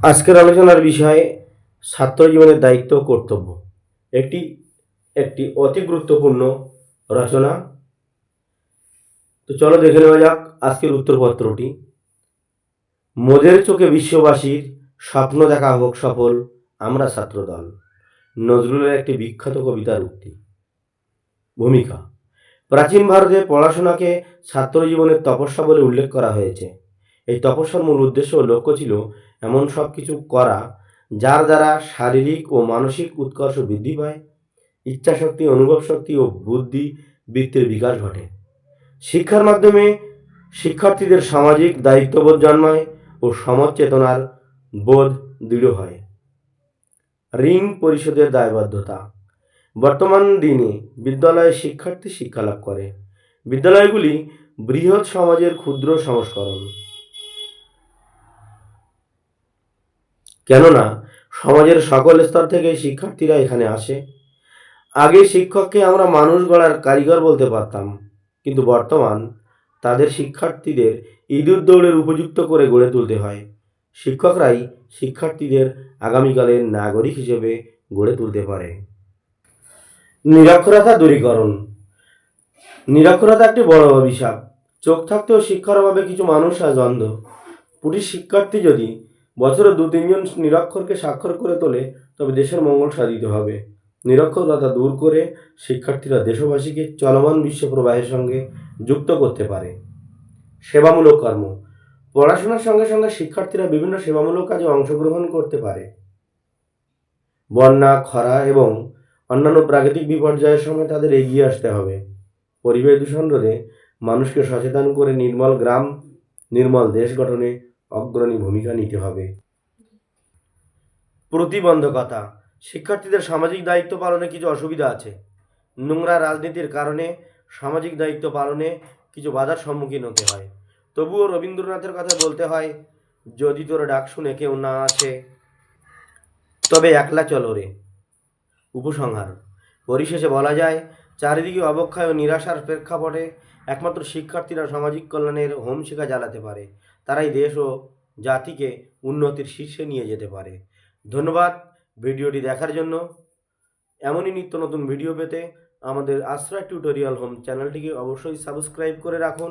আজকের আলোচনার বিষয়ে ছাত্র জীবনের দায়িত্ব কর্তব্য। একটি একটি অতি গুরুত্বপূর্ণ রচনা। তো চলো দেখে নেওয়া যাক আজকের উত্তরপত্রটি। মোদের চোখে বিশ্ববাসীর স্বপ্ন দেখা হোক সফল আমরা ছাত্রদল, নজরুলের একটি বিখ্যাত কবিতার উক্তি। ভূমিকা। প্রাচীন ভারতে পড়াশোনাকে ছাত্র জীবনের তপস্যা বলে উল্লেখ করা হয়েছে। এই তপস্যার মূল উদ্দেশ্য ও লক্ষ্য ছিল এমন সব কিছু করা, যার দ্বারা শারীরিক ও মানসিক উৎকর্ষ বৃদ্ধি পায় ইচ্ছাশক্তি অনুভব শক্তি ও বুদ্ধি বৃত্তির বিকাশ ঘটে। শিক্ষার মাধ্যমে শিক্ষার্থীদের সামাজিক দায়িত্ববোধ জন্মায় ও সমাজ চেতনার বোধ দৃঢ় হয়। ঋণ পরিশোধের দায়বদ্ধতা। বর্তমান দিনে বিদ্যালয়ে শিক্ষার্থী শিক্ষা লাভ করে। বিদ্যালয়গুলি বৃহৎ সমাজের ক্ষুদ্র সংস্করণ। কেননা সমাজের সকল স্তর থেকে শিক্ষার্থীরা এখানে আসে। আগে শিক্ষককে আমরা মানুষ গড়ার কারিগর বলতে পারতাম, কিন্তু বর্তমান তাদের শিক্ষার্থীদের ইঁদুর দৌড়ের উপযুক্ত করে গড়ে তুলতে হয়। শিক্ষকরাই শিক্ষার্থীদের আগামীকালের নাগরিক হিসেবে গড়ে তুলতে পারে। নিরক্ষরতা দূরীকরণ। নিরক্ষরতা একটি বড় অভিশাপ। চোখ থাকতেও শিক্ষার অভাবে কিছু মানুষ আজ অন্ধ। পুরী শিক্ষার্থী যদি বছরে দু তিনজন নিরক্ষরকে স্বাক্ষর করে তোলে, তবে দেশের মঙ্গল সাধিত হবে। নিরক্ষরতা দূর করে শিক্ষার্থীরা দেশবাসীকে চলমান বিশ্ব প্রবাহের সঙ্গে যুক্ত করতে পারে। সেবামূলক কর্ম। পড়াশোনার সঙ্গে সঙ্গে শিক্ষার্থীরা বিভিন্ন সেবামূলক কাজে অংশগ্রহণ করতে পারে। বন্যা, খরা এবং অন্যান্য প্রাকৃতিক বিপর্যয়ের সময় তাদের এগিয়ে আসতে হবে। পরিবেশ দূষণ রোধে মানুষকে সচেতন করে নির্মল গ্রাম, নির্মল দেশ গঠনে অগ্রণী ভূমিকা নিতে হবে। প্রতিবন্ধকতা। শিক্ষার্থীদের সামাজিক দায়িত্ব পালনে কিছু অসুবিধা আছে। নোংরা রাজনীতির কারণে সামাজিক দায়িত্ব পালনে কিছু বাধার সম্মুখীন হতে হয়। তবুও রবীন্দ্রনাথের কথা বলতে হয়, যদি তোর ডাক শুনে কেউ না আসে, তবে একলা চলো রে। উপসংহার। পরিশেষে বলা যায়, চারিদিকে অবক্ষয় ও নিরাশার প্রেক্ষাপটে একমাত্র শিক্ষার্থীরা সামাজিক কল্যাণের হোম শিখা জ্বালাতে পারে। তারাই দেশ ও জাতিকে উন্নতির শীর্ষে নিয়ে যেতে পারে। ধন্যবাদ ভিডিওটি দেখার জন্য। এমনই নিত্য নতুন ভিডিও পেতে আমাদের আশ্রয় টিউটোরিয়াল হোম চ্যানেলটিকে অবশ্যই সাবস্ক্রাইব করে রাখুন।